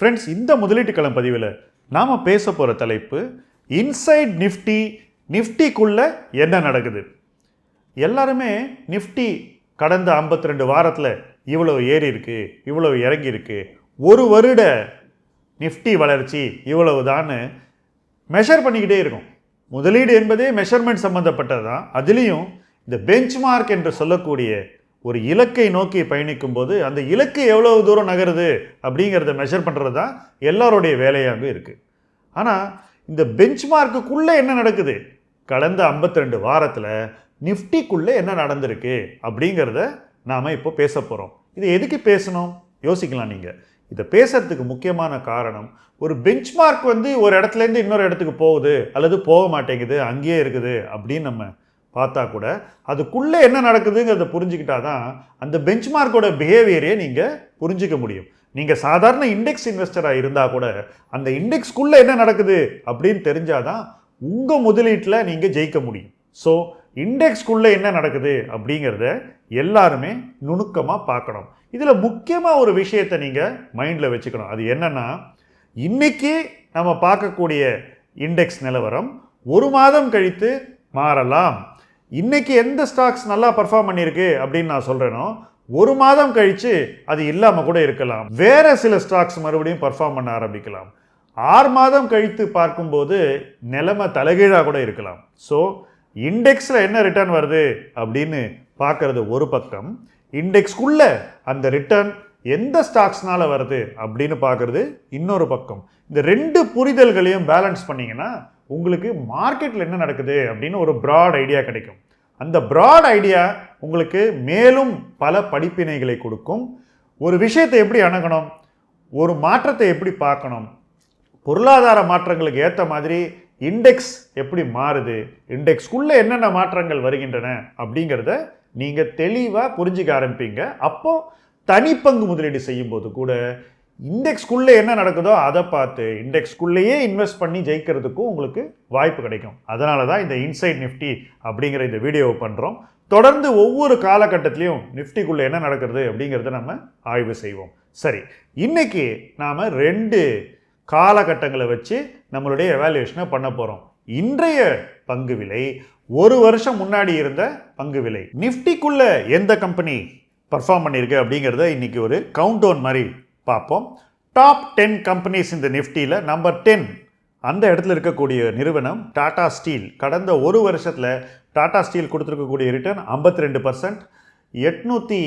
Friends இந்த முதலீட்டு களம் பதிவில் நாம் பேச போகிற தலைப்பு இன்சைட் நிஃப்டி நிஃப்டிக்குள்ளே என்ன நடக்குது? எல்லாருமே நிஃப்டி கடந்த 52 ரெண்டு வாரத்தில் இவ்வளவு ஏறி இருக்கு இவ்வளோ இறங்கி இருக்கு ஒரு வருட நிஃப்டி வளர்ச்சி இவ்வளவுதான்னு மெஷர் பண்ணிக்கிட்டே இருக்கும். முதலீடு என்பதே மெஷர்மெண்ட் சம்மந்தப்பட்டது தான் அதுலேயும் இந்த பெஞ்ச்மார்க் என்று சொல்லக்கூடிய ஒரு இலக்கை நோக்கி பயணிக்கும் போது அந்த இலக்கு எவ்வளவு தூரம் நகருது அப்படிங்கிறத மெஷர் பண்ணுறது தான் எல்லாருடைய வேலையாக இருக்குது ஆனால் இந்த பெஞ்ச்மார்க்குள்ளே என்ன நடக்குது? கடந்த 52 ரெண்டு வாரத்தில் நிஃப்டிக்குள்ளே என்ன நடந்திருக்கு அப்படிங்கிறத நாம் இப்போ பேச போகிறோம் இது எதுக்கு பேசணும்? யோசிக்கலாம் நீங்கள் இதை பேசுகிறதுக்கு முக்கியமான காரணம் ஒரு பெஞ்ச்மார்க் வந்து ஒரு இடத்துலேருந்து இன்னொரு இடத்துக்கு போகுது அல்லது போக மாட்டேங்குது அங்கேயே இருக்குது அப்படின்னு நம்ம பார்த்தா கூட அதுக்குள்ளே என்ன நடக்குதுங்கிறத புரிஞ்சுக்கிட்டா தான் அந்த பெஞ்ச்மார்க்கோட பிஹேவியரையே நீங்கள் புரிஞ்சிக்க முடியும். நீங்கள் சாதாரண இண்டெக்ஸ் இன்வெஸ்டராக இருந்தால் கூட அந்த இண்டெக்ஸ்க்குள்ளே என்ன நடக்குது அப்படின்னு தெரிஞ்சாதான் உங்கள் முதலீட்டில் நீங்கள் ஜெயிக்க முடியும். ஸோ இண்டெக்ஸ்க்குள்ளே என்ன நடக்குது அப்படிங்கிறத எல்லாருமே நுணுக்கமாக பார்க்கணும். இதில் முக்கியமாக ஒரு விஷயத்தை நீங்கள் மைண்டில் வச்சுக்கணும். அது என்னன்னா இன்னைக்கு நம்ம பார்க்கக்கூடிய இண்டெக்ஸ் நிலவரம் ஒரு மாதம் கழித்து மாறலாம். இன்றைக்கி எந்த ஸ்டாக்ஸ் நல்லா பர்ஃபார்ம் பண்ணியிருக்கு அப்படின்னு நான் சொல்கிறேனோ ஒரு மாதம் கழித்து அது இல்லாமல் கூட இருக்கலாம். வேறு சில ஸ்டாக்ஸ் மறுபடியும் பர்ஃபார்ம் பண்ண ஆரம்பிக்கலாம். ஆறு மாதம் கழித்து பார்க்கும்போது நிலைமை தலைகீழாக கூட இருக்கலாம். ஸோ இண்டெக்ஸில் என்ன ரிட்டர்ன் வருது அப்படின்னு பார்க்குறது ஒரு பக்கம். இண்டெக்ஸ்க்குள்ள அந்த ரிட்டர்ன் எந்த ஸ்டாக்ஸ்னால் வருது அப்படின்னு பார்க்குறது இன்னொரு பக்கம். இந்த ரெண்டு புரிதல்களையும் பேலன்ஸ் பண்ணிங்கன்னா உங்களுக்கு மார்க்கெட்டில் என்ன நடக்குது அப்படின்னு ஒரு ப்ராட் ஐடியா கிடைக்கும். அந்த ப்ராட் ஐடியா உங்களுக்கு மேலும் பல படிப்பினைகளை கொடுக்கும். ஒரு விஷயத்தை எப்படி அணுகணும்? ஒரு மாற்றத்தை எப்படி பார்க்கணும்? பொருளாதார மாற்றங்களுக்கு ஏற்ற மாதிரி இண்டெக்ஸ் எப்படி மாறுது? இண்டெக்ஸ்க்குள்ளே என்னென்ன மாற்றங்கள் வருகின்றன? அப்படிங்கிறத நீங்கள் தெளிவாக புரிஞ்சிக்க ஆரம்பிப்பீங்க. அப்போது தனிப்பங்கு முதலீடு செய்யும்போது கூட இண்டெக்ஸ்குள்ளே என்ன நடக்குதோ அதை பார்த்து இண்டெக்ஸ்க்குள்ளேயே இன்வெஸ்ட் பண்ணி ஜெயிக்கிறதுக்கும் உங்களுக்கு வாய்ப்பு கிடைக்கும். அதனால தான் இந்த இன்சைட் நிஃப்டி அப்படிங்கிற இந்த வீடியோவை பண்ணுறோம் தொடர்ந்து ஒவ்வொரு காலகட்டத்திலையும் நிஃப்டிக்குள்ளே என்ன நடக்கிறது அப்படிங்கிறத நம்ம ஆய்வு செய்வோம். சரி இன்னைக்கு நாம் ரெண்டு காலகட்டங்களை வச்சு நம்மளுடைய எவாலுவேஷனை பண்ண போகிறோம் இன்றைய பங்கு விலை ஒரு வருஷம் முன்னாடி இருந்த பங்கு விலை. நிஃப்டிக்குள்ள எந்த கம்பெனி பர்ஃபார்ம் பண்ணியிருக்கு அப்படிங்கிறத இன்னைக்கு ஒரு கவுண்ட் டவுன் மாதிரி பார்ப்போம். டாப் டென் கம்பெனிஸ் இந்த நிஃப்டியில் நம்பர் டென் அந்த இடத்துல இருக்கக்கூடிய நிறுவனம் டாடா ஸ்டீல் கடந்த ஒரு வருஷத்தில் டாடா ஸ்டீல் கொடுத்துருக்கக்கூடிய ரிட்டர்ன் 52% ரெண்டு பர்சன்ட் எட்நூற்றி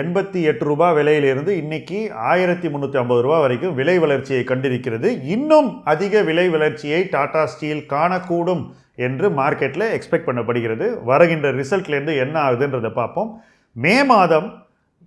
எண்பத்தி எட்டு ரூபாய் விலையிலிருந்து இன்னைக்கு ஆயிரத்தி முந்நூற்றி ஐம்பது ரூபா வரைக்கும் விலை வளர்ச்சியை கண்டிருக்கிறது. இன்னும் அதிக விலை வளர்ச்சியை டாடா ஸ்டீல் காணக்கூடும் என்று மார்க்கெட்டில் எக்ஸ்பெக்ட் பண்ணப்படுகிறது. வருகின்ற ரிசல்ட்லேருந்து என்ன ஆகுதுன்றதை பார்ப்போம். மே மாதம்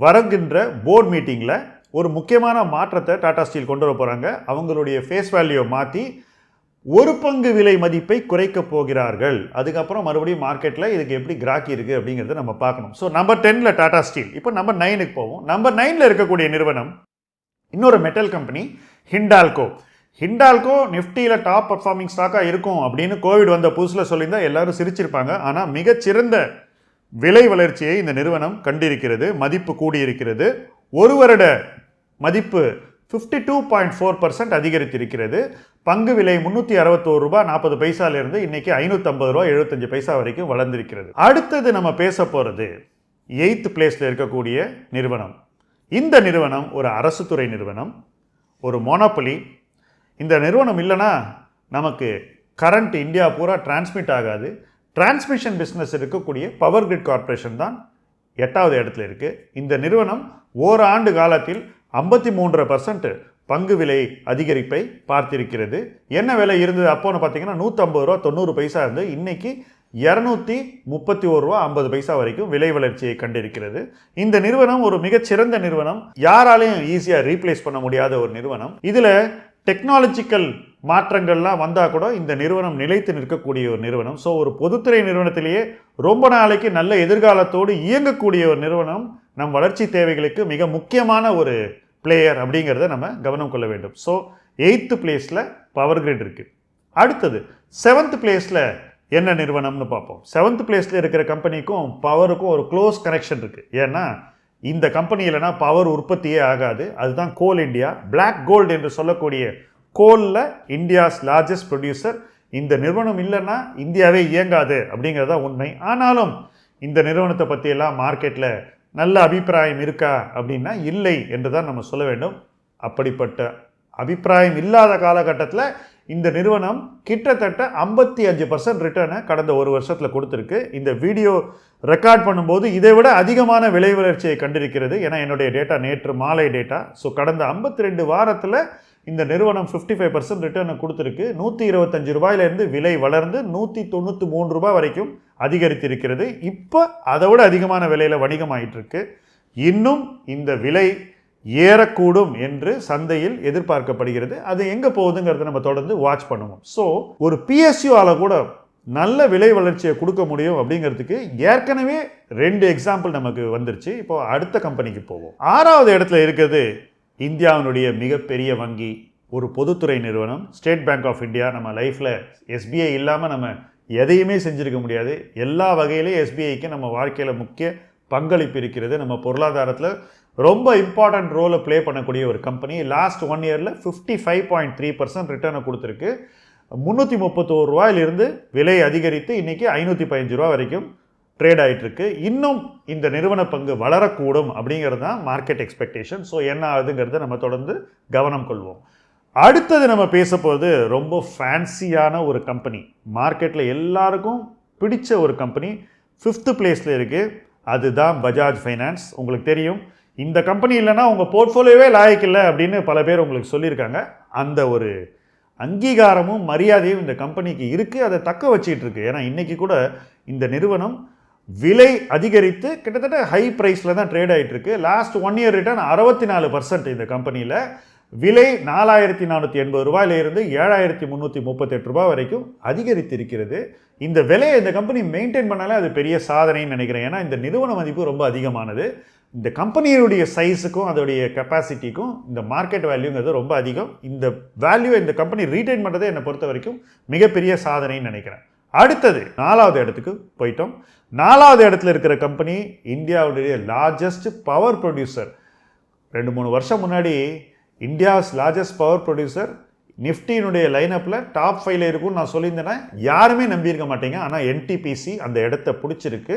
வருகின்ற போர்ட் மீட்டிங்கில் ஒரு முக்கியமான மாற்றத்தை டாடா ஸ்டீல் கொண்டு வர போகிறாங்க அவங்களுடைய ஃபேஸ் வேல்யூவை மாற்றி ஒரு பங்கு விலை மதிப்பை குறைக்க போகிறார்கள். அதுக்கப்புறம் மறுபடியும் மார்க்கெட்டில் இதுக்கு எப்படி கிராக்கி இருக்குது அப்படிங்கிறத நம்ம பார்க்கணும். ஸோ நம்பர் டெனில் டாடா ஸ்டீல். இப்போ நம்பர் நைனுக்கு போவோம். நம்பர் நைனில் இருக்கக்கூடிய நிறுவனம் இன்னொரு மெட்டல் கம்பெனி ஹிண்டால்கோ. ஹிண்டால்கோ நிஃப்டியில் டாப் பர்ஃபார்மிங் ஸ்டாக்காக இருக்கும் அப்படின்னு கோவிட் வந்த புதுசில் சொல்லியிருந்தால் எல்லாரும் சிரிச்சிருப்பாங்க. ஆனால் மிகச்சிறந்த விலை வளர்ச்சியை இந்த நிறுவனம் கண்டிருக்கிறது. மதிப்பு கூடியிருக்கிறது. ஒரு வருட மதிப்பு fifty two point four percent அதிகரித்திருக்கிறது. பங்கு விலை முந்நூற்றி அறுபத்தோரு ரூபாய் நாற்பது பைசாலிருந்து இன்னைக்கு ஐநூற்றம்பது ரூபா எழுபத்தஞ்சு பைசா வரைக்கும் வளர்ந்திருக்கிறது. அடுத்தது நம்ம பேச போகிறது எயித் பிளேஸில் இருக்கக்கூடிய நிறுவனம். இந்த நிறுவனம் ஒரு அரசு துறை நிறுவனம் ஒரு மோனோபலி இந்த நிறுவனம் இல்லைன்னா நமக்கு கரண்ட் இந்தியா பூரா டிரான்ஸ்மிட் ஆகாது. டிரான்ஸ்மிஷன் பிஸ்னஸ் இருக்கக்கூடிய பவர் கிரிட் கார்பரேஷன் தான் எட்டாவது இடத்துல இருக்குது இந்த நிறுவனம் ஓராண்டு காலத்தில் ஐம்பத்தி மூன்றரை பர்சன்ட் பங்கு விலை அதிகரிப்பை பார்த்திருக்கிறது. என்ன விலை இருந்தது அப்போன்னு பார்த்தீங்கன்னா நூற்றம்பது ரூபா தொண்ணூறு பைசா இருந்து இன்றைக்கி இரநூத்தி முப்பத்தி ஒரு ரூபா ஐம்பது பைசா வரைக்கும் விலை வளர்ச்சியை கண்டிருக்கிறது. இந்த நிறுவனம் ஒரு மிகச்சிறந்த நிறுவனம். யாராலையும் ஈஸியாக ரீப்ளேஸ் பண்ண முடியாத ஒரு நிறுவனம். இதில் டெக்னாலஜிக்கல் மாற்றங்கள்லாம் வந்தால் கூட இந்த நிறுவனம் நிலைத்து நிற்கக்கூடிய ஒரு நிறுவனம். ஸோ ஒரு பொதுத்துறை நிறுவனத்திலேயே ரொம்ப நாளைக்கு நல்ல எதிர்காலத்தோடு இயங்கக்கூடிய ஒரு நிறுவனம் நம் வளர்ச்சி தேவைகளுக்கு மிக முக்கியமான ஒரு பிளேயர் அப்படிங்கிறத நம்ம கவனம் கொள்ள வேண்டும். ஸோ எயித்து பிளேஸில் பவர் கிரிட் இருக்குது அடுத்தது செவன்த் பிளேஸில் என்ன நிறுவனம்னு பார்ப்போம். செவன்த் பிளேஸில் இருக்கிற கம்பெனிக்கும் பவருக்கும் ஒரு க்ளோஸ் கனெக்ஷன் இருக்குது ஏன்னா இந்த கம்பெனி இல்லைனா பவர் உற்பத்தியே ஆகாது. அதுதான் கோல் இந்தியா பிளாக் கோல்டு என்று சொல்லக்கூடிய கோலில் இந்தியாஸ் லார்ஜஸ்ட் ப்ரொடியூசர் இந்த நிறுவனம் இல்லைன்னா இந்தியாவே இயங்காது அப்படிங்கிறது தான் உண்மை. ஆனாலும் இந்த நிறுவனத்தை பற்றியெல்லாம் மார்க்கெட்டில் நல்ல அபிப்பிராயம் இருக்கா அப்படின்னா இல்லை என்று தான் நம்ம சொல்ல வேண்டும். அப்படிப்பட்ட அபிப்பிராயம் இல்லாத காலகட்டத்தில் இந்த நிறுவனம் கிட்டத்தட்ட ஐம்பத்தி அஞ்சு பர்சன்ட் ரிட்டர்னை கடந்த ஒரு வருஷத்தில் கொடுத்துருக்கு. இந்த வீடியோ ரெக்கார்ட் பண்ணும்போது இதை விட அதிகமான விலை வளர்ச்சியை கண்டிருக்கிறது. ஏன்னா என்னுடைய டேட்டா நேற்று மாலை டேட்டா ஸோ கடந்த ஐம்பத்தி ரெண்டு வாரத்தில் இந்த நிறுவனம் ஃபிஃப்டி ஃபைவ் பர்சன்ட் ரிட்டர்னை கொடுத்துருக்கு. நூற்றி இருபத்தஞ்சு ரூபாயிலேருந்து விலை வளர்ந்து நூற்றி தொண்ணூற்றி மூணு ரூபாய் வரைக்கும் அதிகரித்திருக்கிறது. இப்போ அதை விட அதிகமான விலையில் வணிகம் இருக்கு இன்னும் இந்த விலை ஏறக்கூடும் என்று சந்தையில் எதிர்பார்க்கப்படுகிறது. அது எங்கே போகுதுங்கிறத நம்ம தொடர்ந்து வாட்ச் பண்ணுவோம். ஸோ ஒரு பிஎஸ்யூவால் கூட நல்ல விலை வளர்ச்சியை கொடுக்க முடியும் அப்படிங்கிறதுக்கு ஏற்கனவே ரெண்டு எக்ஸாம்பிள் நமக்கு வந்துருச்சு. இப்போ அடுத்த கம்பெனிக்கு போவோம். ஆறாவது இடத்துல இருக்கிறது இந்தியாவினுடைய மிகப்பெரிய வங்கி ஒரு பொதுத்துறை நிறுவனம் ஸ்டேட் பேங்க் ஆஃப் இந்தியா நம்ம லைஃப்பில் எஸ்பிஐ இல்லாமல் நம்ம எதையுமே செஞ்சிருக்க முடியாது. எல்லா வகையிலையும் எஸ்பிஐக்கு நம்ம வாழ்க்கையில் முக்கிய பங்களிப்பு இருக்கிறது. நம்ம பொருளாதாரத்தில் ரொம்ப இம்பார்ட்டண்ட் ரோலை ப்ளே பண்ணக்கூடிய ஒரு கம்பெனி லாஸ்ட் ஒன் இயரில் fifty five point three percent ரிட்டர்னை கொடுத்துருக்கு. முந்நூற்றி முப்பத்தோரு ரூபாயிலிருந்து விலை அதிகரித்து இன்றைக்கி ஐநூற்றி பதினஞ்சு ரூபா வரைக்கும் ட்ரேட் ஆகிட்டுருக்கு இன்னும் இந்த நிறுவன பங்கு வளரக்கூடும் அப்படிங்கிறது தான் மார்க்கெட் எக்ஸ்பெக்டேஷன் ஸோ என்ன ஆகுதுங்கிறத நம்ம தொடர்ந்து கவனம் கொள்வோம். அடுத்தது நம்ம பேச போகிறது ரொம்ப ஃபேன்சியான ஒரு கம்பெனி மார்க்கெட்டில் எல்லாருக்கும் பிடிச்ச ஒரு கம்பெனி ஃபிஃப்த்து பிளேஸில் இருக்குது அதுதான் பஜாஜ் ஃபைனான்ஸ் உங்களுக்கு தெரியும். இந்த கம்பெனி இல்லைன்னா உங்கள் போர்ட்ஃபோலியோவே லாயக்கில்லை அப்படின்னு பல பேர் உங்களுக்கு சொல்லியிருக்காங்க. அந்த ஒரு அங்கீகாரமும் மரியாதையும் இந்த கம்பெனிக்கு இருக்குது அதை தக்க வச்சிட்டு இருக்கு ஏன்னா இன்றைக்கி கூட இந்த நிறுவனம் விலை அதிகரித்து கிட்டத்தட்ட ஹை ப்ரைஸில் தான் ட்ரேட் ஆகிட்டுருக்கு லாஸ்ட் ஒன் இயர் ரிட்டர்ன் அறுபத்தி நாலு பர்சன்ட் இந்த கம்பெனியில் விலை நாலாயிரத்தி நானூற்றி எண்பது ரூபாயிலிருந்து ஏழாயிரத்தி முந்நூற்றி முப்பத்தெட்டு ரூபாய் வரைக்கும் அதிகரித்திருக்கிறது. இந்த விலையை இந்த கம்பெனி மெயின்டைன் பண்ணாலே அது பெரிய சாதனைன்னு நினைக்கிறேன். ஏன்னா இந்த நிறுவன மதிப்பு ரொம்ப அதிகமானது. இந்த கம்பெனியுடைய சைஸுக்கும் அதோடைய கெப்பாசிட்டிக்கும் இந்த மார்க்கெட் வேல்யூங்கிறது ரொம்ப அதிகம். இந்த வேல்யூ இந்த கம்பெனி ரீட்டைன் பண்ணுறதே என்னை பொறுத்த வரைக்கும் மிகப்பெரிய சாதனைன்னு நினைக்கிறேன். அடுத்தது நாலாவது இடத்துக்கு போயிட்டோம். நாலாவது இடத்துல இருக்கிற கம்பெனி இந்தியாவுடைய லார்ஜஸ்ட் பவர் ப்ரொடியூசர் ரெண்டு மூணு வருஷம் முன்னாடி இந்தியாஸ் லார்ஜஸ்ட் பவர் ப்ரொடியூசர் நிஃப்டியினுடைய லைனப்பில் டாப் ஃபைவ்ல இருக்கும்னு நான் சொல்லியிருந்தேன்னா யாருமே நம்பியிருக்க மாட்டீங்க. ஆனால் என்டிபிசி அந்த இடத்த பிடிச்சிருக்கு.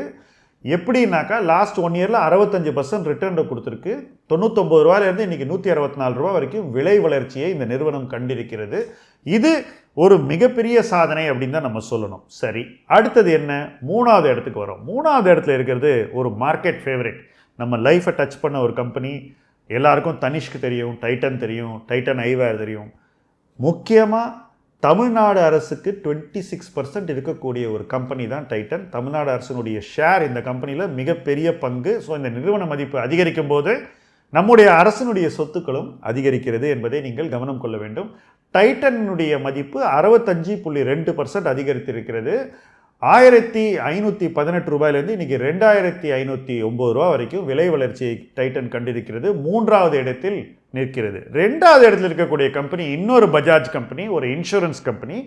எப்படின்னாக்கா லாஸ்ட் ஒன் இயரில் அறுபத்தஞ்சு பர்சன்ட் ரிட்டர்னை கொடுத்துருக்கு. தொண்ணூத்தொம்பது ரூபாயிலேருந்து இன்றைக்கி நூற்றி அறுபத்தி நாலு ரூபா வரைக்கும் விலை வளர்ச்சியை இந்த நிறுவனம் கண்டிருக்கிறது. இது ஒரு மிகப்பெரிய சாதனை அப்படின்னு தான் நம்ம சொல்லணும். சரி அடுத்தது என்ன? மூணாவது இடத்துக்கு வரோம். மூணாவது இடத்துல இருக்கிறது ஒரு மார்க்கெட் ஃபேவரட் நம்ம லைஃப்பை டச் பண்ண ஒரு கம்பெனி எல்லாருக்கும் தனிஷ்க்கு தெரியும் டைட்டன் தெரியும் டைட்டன் ஐவேர் தெரியும். முக்கியமாக தமிழ்நாடு அரசுக்கு டுவெண்ட்டி சிக்ஸ் பர்சன்ட் இருக்கக்கூடிய ஒரு கம்பெனி தான் டைட்டன் தமிழ்நாடு அரசினுடைய ஷேர் இந்த கம்பெனியில் மிகப்பெரிய பங்கு. ஸோ இந்த நிறுவன மதிப்பு அதிகரிக்கும் போது நம்முடைய அரசினுடைய சொத்துக்களும் அதிகரிக்கிறது என்பதை நீங்கள் கவனம் கொள்ள வேண்டும். டைட்டனுடைய மதிப்பு அறுபத்தஞ்சு புள்ளி ரெண்டு பர்சன்ட் அதிகரித்திருக்கிறது. ஆயிரத்தி ஐநூற்றி பதினெட்டு ரூபாயிலேருந்து இன்றைக்கி ரெண்டாயிரத்தி ஐநூற்றி ஒம்பது ரூபா வரைக்கும் விலை வளர்ச்சியை டைட்டன் கண்டிருக்கிறது. மூன்றாவது இடத்தில் நிற்கிறது. ரெண்டாவது இடத்துல இருக்கக்கூடிய கம்பெனி இன்னொரு பஜாஜ் கம்பெனி ஒரு insurance company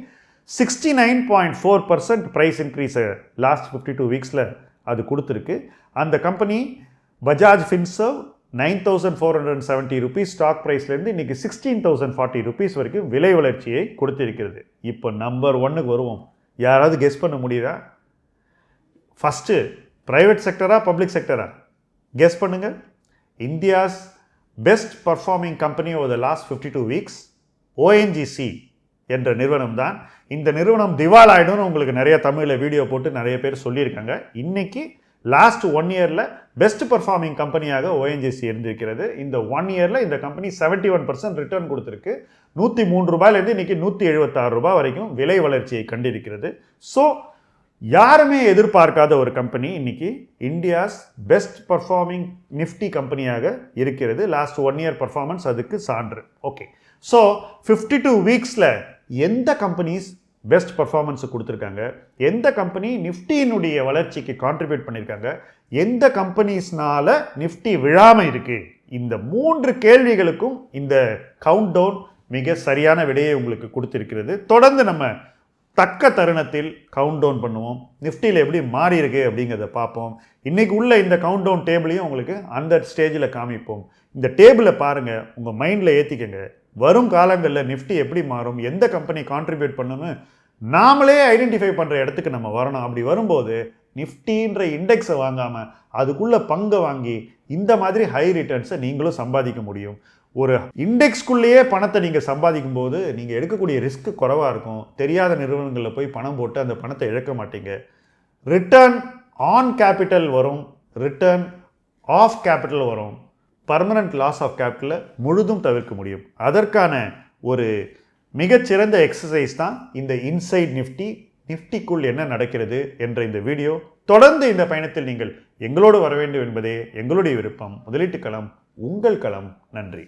sixty nine point four percent price இன்க்ரீஸை last fifty two வீக்ஸில் அது கொடுத்துருக்கு. அந்த company Bajaj Finserv nine thousand four hundred seventy rupees stock ப்ரைஸ்லேருந்து இன்றைக்கி சிக்ஸ்டீன் தௌசண்ட் ஃபார்ட்டி ருபீஸ் வரைக்கும் விலை வளர்ச்சியை கொடுத்திருக்கிறது. இப்போ நம்பர் ஒன்னுக்கு வருவோம். யாராவது கெஸ் பண்ண முடியுதா? ஃபஸ்ட்டு ப்ரைவேட் செக்டரா பப்ளிக் செக்டரா கெஸ் பண்ணுங்கள் India's best performing company over the last fifty two weeks ONGC என்ற நிறுவனம் தான் இந்த நிறுவனம் திவால் ஆகிடும்னு உங்களுக்கு நிறைய தமிழில் வீடியோ போட்டு நிறைய பேர் சொல்லியிருக்காங்க. இன்றைக்கி லாஸ்ட் ஒன் இயரில் பெஸ்ட் பர்ஃபார்மிங் கம்பெனியாக ஓஎன்ஜிசி இருந்திருக்கிறது. இந்த ஒன் இயரில் இந்த company seventy one percent return கொடுத்துருக்கு. நூற்றி மூன்று ரூபாயிலேருந்து இன்றைக்கி நூற்றி எழுபத்தாறு ரூபாய் வரைக்கும் விலை வளர்ச்சியை கண்டிருக்கிறது. ஸோ யாருமே எதிர்பார்க்காத ஒரு கம்பெனி இன்னைக்கு இந்தியாஸ் பெஸ்ட் பர்ஃபார்மிங் நிஃப்டி கம்பெனியாக இருக்கிறது. லாஸ்ட் ஒன் இயர் பர்ஃபார்மன்ஸ் அதுக்கு சான்று. ஓகே ஸோ ஃபிஃப்டி டூ வீக்ஸில் எந்த கம்பெனிஸ் பெஸ்ட் பர்ஃபார்மன்ஸ் கொடுத்துருக்காங்க? எந்த கம்பெனி நிஃப்டியினுடைய வளர்ச்சிக்கு கான்ட்ரிபியூட் பண்ணியிருக்காங்க எந்த கம்பெனிஸ்னால நிஃப்டி விழாமல் இருக்குது இந்த மூன்று கேள்விகளுக்கும் இந்த கவுண்ட் டவுன் மிக சரியான விடையை உங்களுக்கு கொடுத்துருக்கிறது. தொடர்ந்து நம்ம தக்க தருணத்தில் கவுண்ட் டவுன் பண்ணுவோம். நிஃப்டியில் எப்படி மாறி இருக்கு அப்படிங்கிறத பார்ப்போம். இன்றைக்கி உள்ள இந்த கவுண்ட் டவுன் டேபிளையும் உங்களுக்கு அந்த ஸ்டேஜில் காமிப்போம். இந்த டேபிளை பாருங்கள் உங்கள் மைண்டில் ஏற்றிக்கங்க வரும் காலங்களில் நிஃப்டி எப்படி மாறும்? எந்த கம்பெனி கான்ட்ரிபியூட் பண்ணணும்னு நாமளே ஐடென்டிஃபை பண்ணுற இடத்துக்கு நம்ம வரணும். அப்படி வரும்போது நிஃப்டின்ற இண்டெக்ஸை வாங்காமல் அதுக்குள்ளே பங்கை வாங்கி இந்த மாதிரி ஹை ரிட்டர்ன்ஸை நீங்களும் சம்பாதிக்க முடியும். ஒரு இண்டெக்ஸ்குள்ளேயே பணத்தை நீங்கள் சம்பாதிக்கும் போது நீங்கள் எடுக்கக்கூடிய ரிஸ்க் குறைவாக இருக்கும். தெரியாத நிறுவனங்களில் போய் பணம் போட்டு அந்த பணத்தை இழக்க மாட்டீங்க. ரிட்டர்ன் ஆன் கேபிட்டல் வரும். ரிட்டர்ன் ஆஃப் கேபிட்டல் வரும். பர்மனண்ட் லாஸ் ஆஃப் கேபிட்டலை முழுதும் தவிர்க்க முடியும். அதற்கான ஒரு மிகச்சிறந்த எக்ஸசைஸ் தான் இந்த இன்சைட் நிஃப்டி நிஃப்டிக்குள் என்ன நடக்கிறது என்ற இந்த வீடியோ தொடர்ந்து இந்த பயணத்தில் நீங்கள் எங்களோடு வர வேண்டும் என்பதே எங்களுடைய விருப்பம். முதலீட்டு களம் உங்கள் களம். நன்றி.